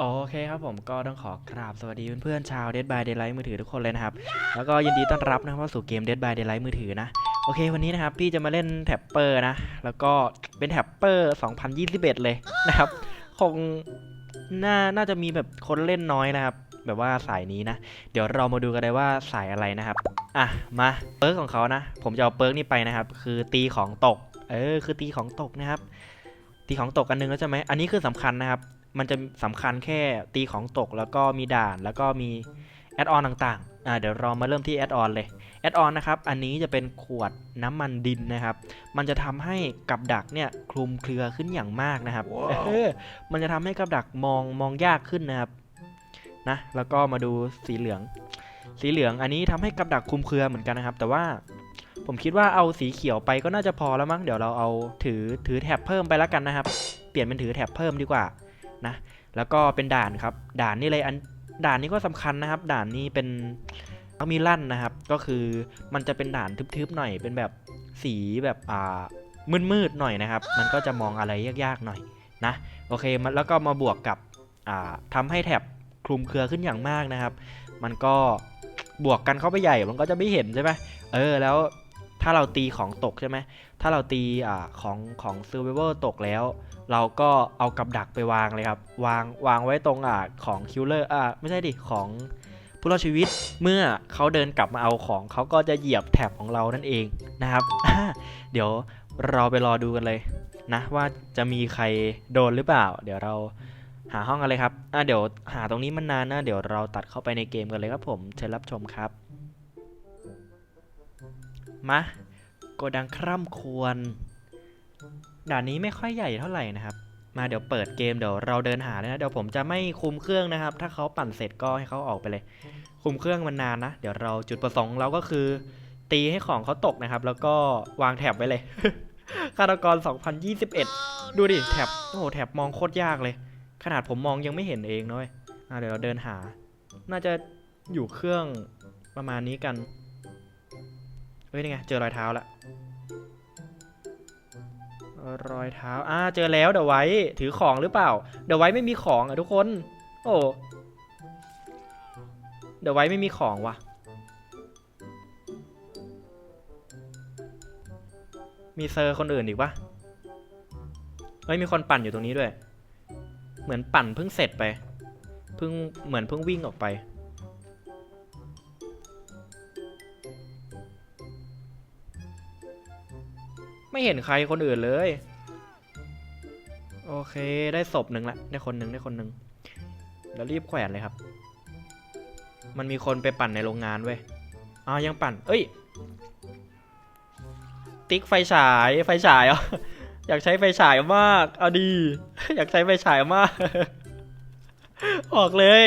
โอเคครับผมก็ต้องขอกราบสวัสดีเพื่อนๆชาว Dead by Daylight มือถือทุกคนเลยนะครับ แล้วก็ยินดีต้อนรับนะครับเข้าสู่เกม Dead by Daylight มือถือนะ โอเควันนี้นะครับ พี่จะมาเล่นแท็ปเปอร์นะ แล้วก็เป็นแท็ปเปอร์ 2021 เลยนะครับ คงน่าน่าจะมีแบบคนเล่นน้อยนะครับ แบบว่าสายนี้นะ เดี๋ยวเรามาดูกันเลยว่าสายอะไรนะครับ อะมาเปิร์กของเขานะ ผมจะเอาเปิร์กนี้ไปนะครับ คือตีของตก เออคือตีของตกนะครับตีของตกอันนึงแล้วใช่ไหมอันนี้คือสำคัญนะครับ มันจะสำคัญแค่ตีของตกแล้วก็มีด่านแล้วก็มีแอดออนต่างๆอ่าเดี๋ยวเรามาเริ่มที่แอดออนเลย แอดออนนะครับ อันนี้จะเป็นขวดน้ำมันดินนะครับ มันจะทำให้กับดักเนี่ยคลุมเครือขึ้นอย่างมากนะครับเออมันจะทำให้กับดักมองมองยากขึ้นนะครับ นะ แล้วก็มาดูสีเหลือง สีเหลืองอันนี้ทำให้กับดักคลุมเครือเหมือนกันนะครับ แต่ว่าผมคิดว่าเอาสีเขียวไปก็น่าจะพอแล้วมั้ง เดี๋ยวเราเอาถือถือแถบเพิ่มไปแล้วกันนะครับ เปลี่ยนเป็นถือแถบเพิ่มดีกว่า นะ แล้วก็เป็นด่านครับ ด่านนี่เลยอันด่านนี้ก็สำคัญนะครับ ด่านนี้เป็นต้องมีลั่นนะครับ ก็คือมันจะเป็นด่านทึบๆหน่อย เป็นแบบสีแบบอ่ามืดๆหน่อยนะครับ มันก็จะมองอะไรยากๆหน่อยนะ โอเคมันแล้วก็มาบวกกับอ่าทำให้แถบคลุมเครือขึ้นอย่างมากนะครับ มันก็บวกกันเข้าไปใหญ่ มันก็จะไม่เห็นใช่ไหมเออ แล้วถ้าเราตีของตกใช่ไหม ถ้าเราตีอ่าของของซ u r v i v a l ตกแล้ว เราก็เอากับดักไปวางเลยครับ วางวางไว้ตรงอ่าของคิลเลอร์อ่าไม่ใช่ดิของผู้รอดชีวิตเมื่อเขาเดินกลับมาเอาของเขาก็จะเหยียบแถบของเรานั่นเองนะครับ เดี๋ยวเราไปรอดูกันเลยนะว่าจะมีใครโดนหรือเปล่า เดี๋ยวเราหาห้องกันเลยครับอะเดี๋ยวหาตรงนี้มันนานนะเดี๋ยวเราตัดเข้าไปในเกมกันเลยครับผมเชิญรับชมครับมาโกดังคร่ำควร ด่านนี้ไม่ค่อยใหญ่เท่าไหร่นะครับ มาเดี๋ยวเปิดเกมเดี๋ยวเราเดินหาเลยนะ เดี๋ยวผมจะไม่คุมเครื่องนะครับ ถ้าเขาปั่นเสร็จก็ให้เขาออกไปเลย คุมเครื่องมันนานนะ เดี๋ยวเราจุดประสงค์เราก็คือ ตีให้ของเขาตกนะครับ แล้วก็วางแถบไว้เลยฆาตกร 2021 ดูดิแถบโอ้โหแถบมองโคตรยากเลย ขนาดผมมองยังไม่เห็นเองนะเว้ยอะเดี๋ยวเราเดินหา น่าจะอยู่เครื่องประมาณนี้กันเฮ้ยนี่ไงเจอรอยเท้าละ รอยเท้าอ่าเจอแล้วเดี๋ยวไว้ถือของหรือเปล่า เดี๋ยวไว้ไม่มีของอะทุกคน โอ้เดี๋ยวไว้ไม่มีของว่ะ มีเซอร์คนอื่นอีกปะเฮ้ยมีคนปั่นอยู่ตรงนี้ด้วย เหมือนปั่นเพิ่งเสร็จไป เพิ่งเหมือนเพิ่งวิ่งออกไป ไม่เห็นใครคนอื่นเลย โอเคได้ศพหนึ่งละได้คนหนึ่งได้คนหนึ่งแล้วรีบแขวนเลยครับ มันมีคนไปปั่นในโรงงานเว้ยอ้าวยังปั่น เอ้ย ติ๊กไฟฉายไฟฉายเหรออยากใช้ไฟฉายมากเอาดี อยากใช้ไฟฉายมาก ออกเลย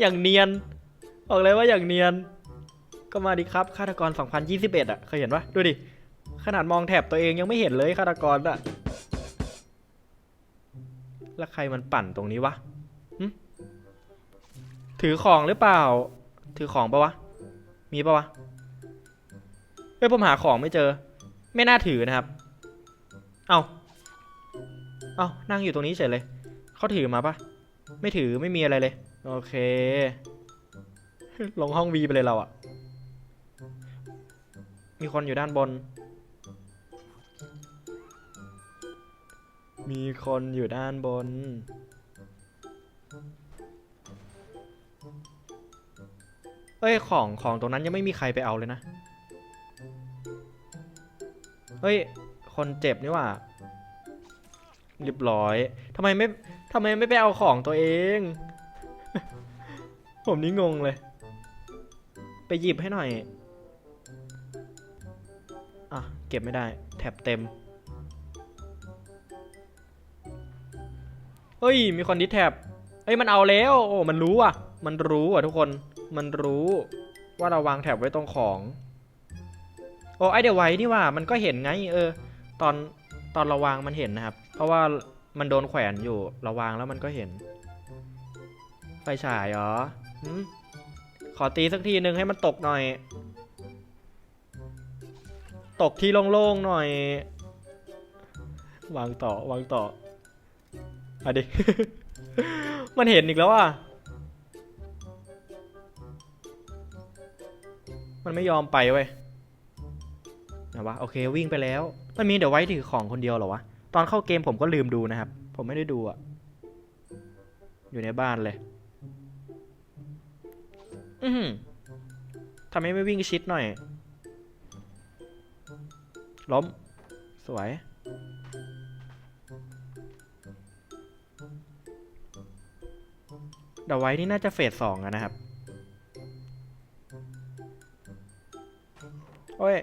อย่างเนียน ออกเลยว่าอย่างเนียน ก็มาดิครับฆาตกร 2021 อะ เคยเห็นปะดูดิ ขนาดมองแถบตัวเองยังไม่เห็นเลยฆาตกรอะแล้วใครมันปั่นตรงนี้วะถือของหรือเปล่า ถือของปะวะ มีปะวะ เฮ้ยผมหาของไม่เจอ ไม่น่าถือนะครับ เอาเอานั่งอยู่ตรงนี้เฉยเลย เขาถือมาปะไม่ถือไม่มีอะไรเลย โอเค ลงห้องวีไปเลยเราอะมีคนอยู่ด้านบน มีคนอยู่ด้านบน เอ้ยของของตรงนั้นยังไม่มีใครไปเอาเลยนะ เฮ้ย คนเจ็บนี่ว่าเรียบร้อยทำไมไม่ทำไมไม่ไปเอาของตัวเอง ผมนี่งงเลย ไปหยิบให้หน่อย อะ เก็บไม่ได้ แท็บเต็ม เฮ้ย มีคนดิสแท็บเอ้ย มันเอาแล้ว โอ้ มันรู้อะ มันรู้อะทุกคน มันรู้ว่าเราวางแท็บไว้ตรงของ โอ้ไอเดียไว้นี่ว่า มันก็เห็นไง เออ ตอนตอนเราวางมันเห็นนะครับ เพราะว่ามันโดนแขวนอยู่ เราวางแล้วมันก็เห็น ไฟฉายเหรอขอตีสักทีหนึ่งให้มันตกหน่อย ตกที่โล่งๆหน่อย วางต่อวางต่อ อะดิ มันเห็นอีกแล้วอะ มันไม่ยอมไปเว้ยนะวะโอเควิ่งไปแล้ว มันมีเดี๋ยวไว้ถือของคนเดียวเหรอวะ ตอนเข้าเกมผมก็ลืมดูนะครับ ผมไม่ได้ดูอะ อยู่ในบ้านเลย อือหือทำไมไม่วิ่งชิดหน่อย ล้ม สวย เดี๋ยวไว้นี่น่าจะเฟสสองนะครับ โอ้ย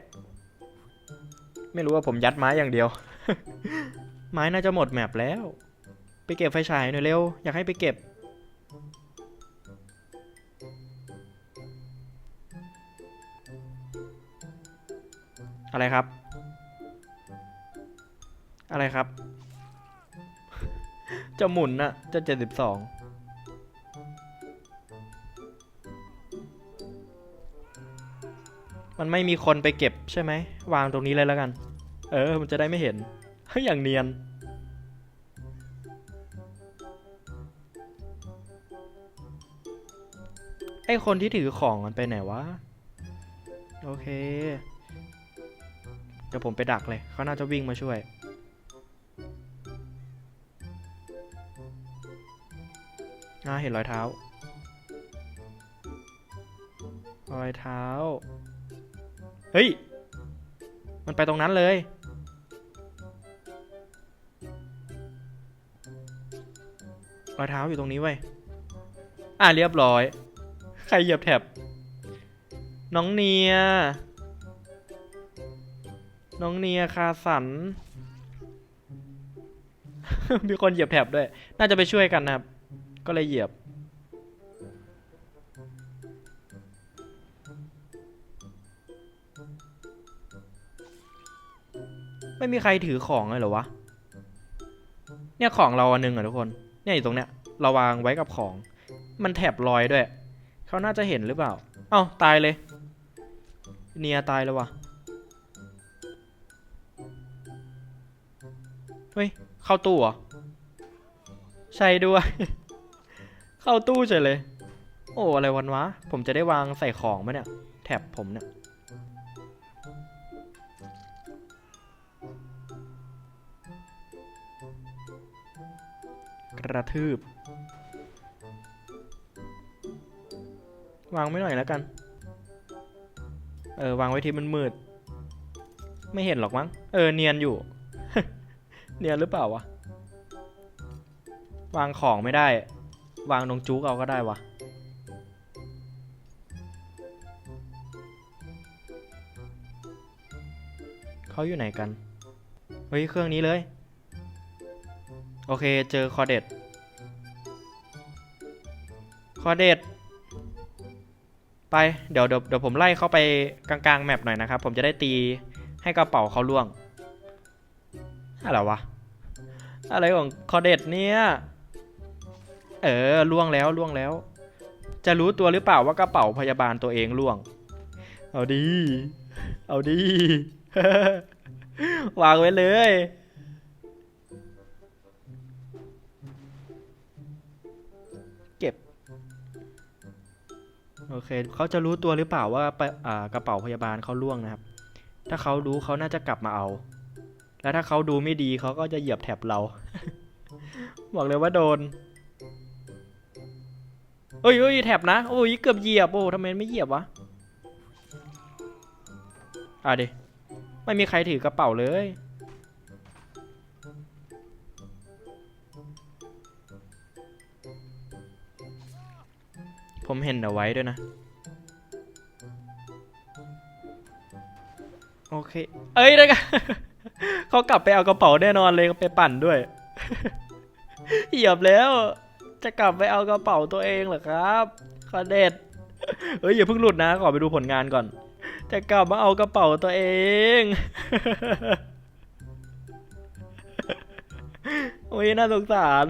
ไม่รู้ว่าผมยัดไม้อย่างเดียว ไม้น่าจะหมดแมปแล้ว ไปเก็บไฟฉายหน่อยเร็ว อยากให้ไปเก็บ อะไรครับ อะไรครับ จะหมุนนะจะเจ็ดสิบสอง มันไม่มีคนไปเก็บใช่ไหม วางตรงนี้เลยแล้วกัน เออ มันจะได้ไม่เห็นเฮ้ยอย่างเนียน ไอคนที่ถือของมันไปไหนวะ โอเค เดี๋ยวผมไปดักเลย เขาน่าจะวิ่งมาช่วยอ่าเห็นรอยเท้ารอยเท้า เฮ้ย มันไปตรงนั้นเลย รอยเท้าอยู่ตรงนี้เว้อะเรียบร้อย ใครเหยียบแถบ น้องเนีย น้องเนียคาสัน มีคนเหยียบแถบด้วย น่าจะไปช่วยกันนะครับ ก็เลยเหยียบ ไม่มีใครถือของเลยเหรอวะ เนี่ยของเราอันหนึงอะทุกคน เนี่ยอยู่ตรงเนี้ยเราวางไว้กับของ มันแถบลอยด้วย เขาน่าจะเห็นหรือเปล่า เอ้าตายเลย เนียตายแล้ววะเฮ้ยเข้าตู้เหรอ ใช่ด้วย เข้าตู้เฉยเลย โอ้อะไรวันวะ ผมจะได้วางใส่ของไหมเนี่ย แถบผมเนี่ย ระทืบ วางไม่หน่อยแล้วกัน เออ วางไว้ที่มันมืด ไม่เห็นหรอกมั้ง เออ เนียนอยู่ เนียนหรือเปล่าวะ วางของไม่ได้ วางตรงจุกเอาก็ได้วะเขาอยู่ไหนกัน เฮ้ย เครื่องนี้เลย โอเค เจอคอเด็ด คอเด็ดไป เดี๋ยวเดี๋ยวเดี๋ยวผมไล่เข้าไปกลางๆแมปหน่อยนะครับ ผมจะได้ตีให้กระเป๋าเขาล่วง อะไรวะ อะไรของคอเด็ดเนี่ย เออล่วงแล้วล่วงแล้ว จะรู้ตัวหรือเปล่าว่ากระเป๋าพยาบาลตัวเองล่วง เอาดี เอาดี วางไว้เลย โอเคเขาจะรู้ตัวหรือเปล่าว่าปอ่ากระเป๋าพยาบาลเขาล่วงนะครับ ถ้าเขารู้เขาน่าจะกลับมาเอา แล้วถ้าเขาดูไม่ดีเขาก็จะเหยียบแถบเรา บอกเลยว่าโดนเอ้ยเอ้ยแถบนะโอ้ยเกือบเหยียบโอ้ทำไมไม่เหยียบวะอะดิไม่มีใครถือกระเป๋าเลย ผมเห็นเอาไว้ด้วยนะ โอเค เอ้ยได้กันเขากลับไปเอากระเป๋าแน่นอนเลยไปปั่นด้วยเหยียบแล้ว จะกลับไปเอากระเป๋าตัวเองเหรอครับคอเด็ดเอ้ยอย่าเพิ่งหลุดนะขอไปดูผลงานก่อน จะกลับมาเอากระเป๋าตัวเองโอ้ยน่าสงสาร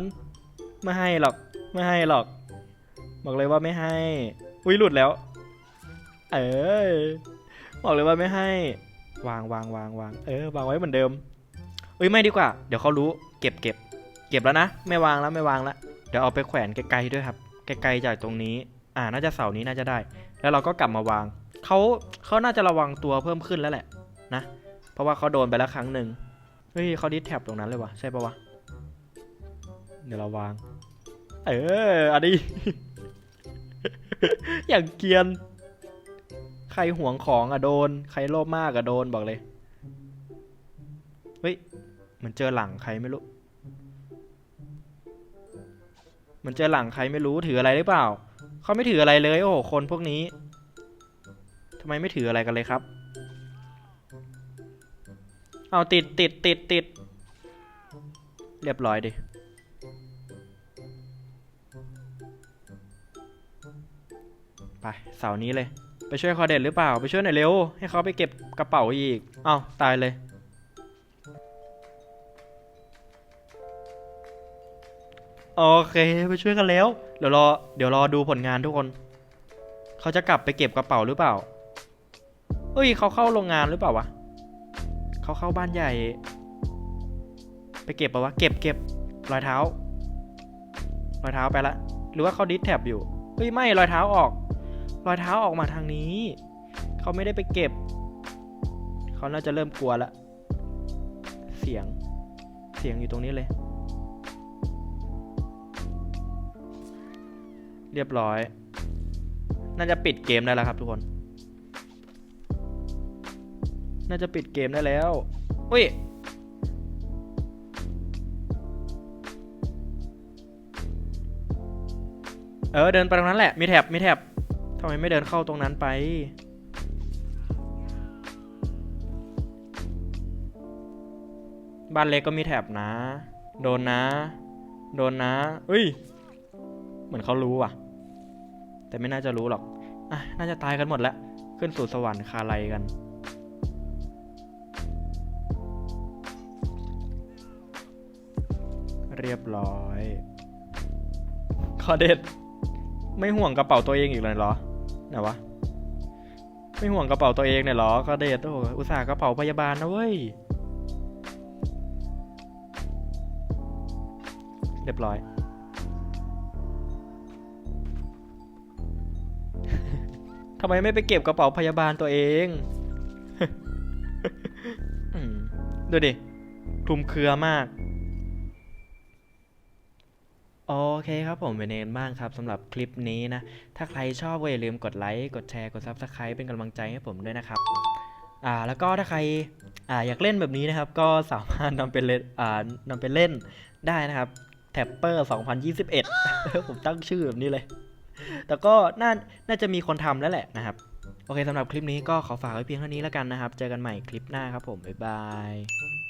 ไม่ให้หรอก ไม่ให้หรอก บอกเลยว่าไม่ให้ อุ้ยหลุดแล้ว เออบอกเลยว่าไม่ให้ วางวางวางวางเออวางไว้เหมือนเดิมเอ้ยไม่ดีกว่า เดี๋ยวเขารู้ เก็บเก็บเก็บแล้วนะ ไม่วางแล้วไม่วางแล้ว เดี๋ยวเอาไปแขวนไกลๆด้วยครับ ไกลๆจากตรงนี้ อ่าน่าจะเสานี้น่าจะได้ แล้วเราก็กลับมาวาง เขาเขาน่าจะระวังตัวเพิ่มขึ้นแล้วแหละนะ เพราะว่าเขาโดนไปแล้วครั้งหนึ่งเฮ้ยเขาดิสแท็บตรงนั้นเลยวะใช่ปะวะ เดี๋ยวเราวาง เอออันนี้ อย่างเกียน ใครห่วงของอะโดน ใครโลภมากอะโดนบอกเลย เฮ้ย มันเจอหลังใครไม่รู้ มันเจอหลังใครไม่รู้ถืออะไรหรือเปล่า เขาไม่ถืออะไรเลย โอ้โห คนพวกนี้ทำไมไม่ถืออะไรกันเลยครับ เอาติดติดติดติด เรียบร้อยดิ เสาร์นี้เลย ไปช่วยคอเด็ดหรือเปล่า ไปช่วยหน่อยเร็ว ให้เขาไปเก็บกระเป๋าอีก เอ้าตายเลย โอเค ไปช่วยกันแล้ว เดี๋ยวรอ เดี๋ยวรอดูผลงานทุกคน เขาจะกลับไปเก็บกระเป๋าหรือเปล่า เอ้ย เขาเข้าโรงงานหรือเปล่าวะ เขาเข้าบ้านใหญ่ ไปเก็บปะวะ เก็บเก็บรอยเท้ารอยเท้าไปละ หรือว่าเขาดิสแท็บอยู่เฮ้ยไม่รอยเท้าออก รอยเท้าออกมาทางนี้ เขาไม่ได้ไปเก็บ เขาน่าจะเริ่มกลัวละเสียง เสียงอยู่ตรงนี้เลย เรียบร้อย น่าจะปิดเกมได้แล้วครับทุกคน น่าจะปิดเกมได้แล้ว อุ้ยเออเดินไปตรงนั้นแหละ มีแท็บมีแท็บ ทำไมไม่เดินเข้าตรงนั้นไป บ้านเล็กก็มีแท็บนะ โดนนะ โดนนะเฮ้ย เหมือนเขารู้ว่ะ แต่ไม่น่าจะรู้หรอก อะ น่าจะตายกันหมดแล้ว ขึ้นสู่สวรรค์คาไลกันเรียบร้อย ขอเด็ด ไม่ห่วงกระเป๋าตัวเองอีกเลยเหรอ ไหนวะ ไม่ห่วงกระเป๋าตัวเองเนี่ยหรอ ก็เดทโอ้อุตส่าห์กระเป๋าพยาบาลนะเว้ย เรียบร้อย ทำไมไม่ไปเก็บกระเป๋าพยาบาลตัวเองดูดิคลุมเครือมาก โอเคครับผมเป็นเองบ้างครับสำหรับคลิปนี้นะ ถ้าใครชอบก็อย่าลืมกดไลค์กดแชร์กด Subscribe เป็นกำลังใจให้ผมด้วยนะครับอ่าแล้วก็ถ้าใครอ่าอยากเล่นแบบนี้นะครับ ก็สามารถนำไปเล่นอ่านำไปเล่นได้นะครับแท็ปเปอร์2021 ผมตั้งชื่อแบบนี้เลย แต่ก็น่าน่าจะมีคนทำแล้วแหละนะครับ โอเคสำหรับคลิปนี้ก็ขอฝากไว้เพียงเท่านี้แล้วกันนะครับ เจอกันใหม่คลิปหน้าครับผม บ๊ายบาย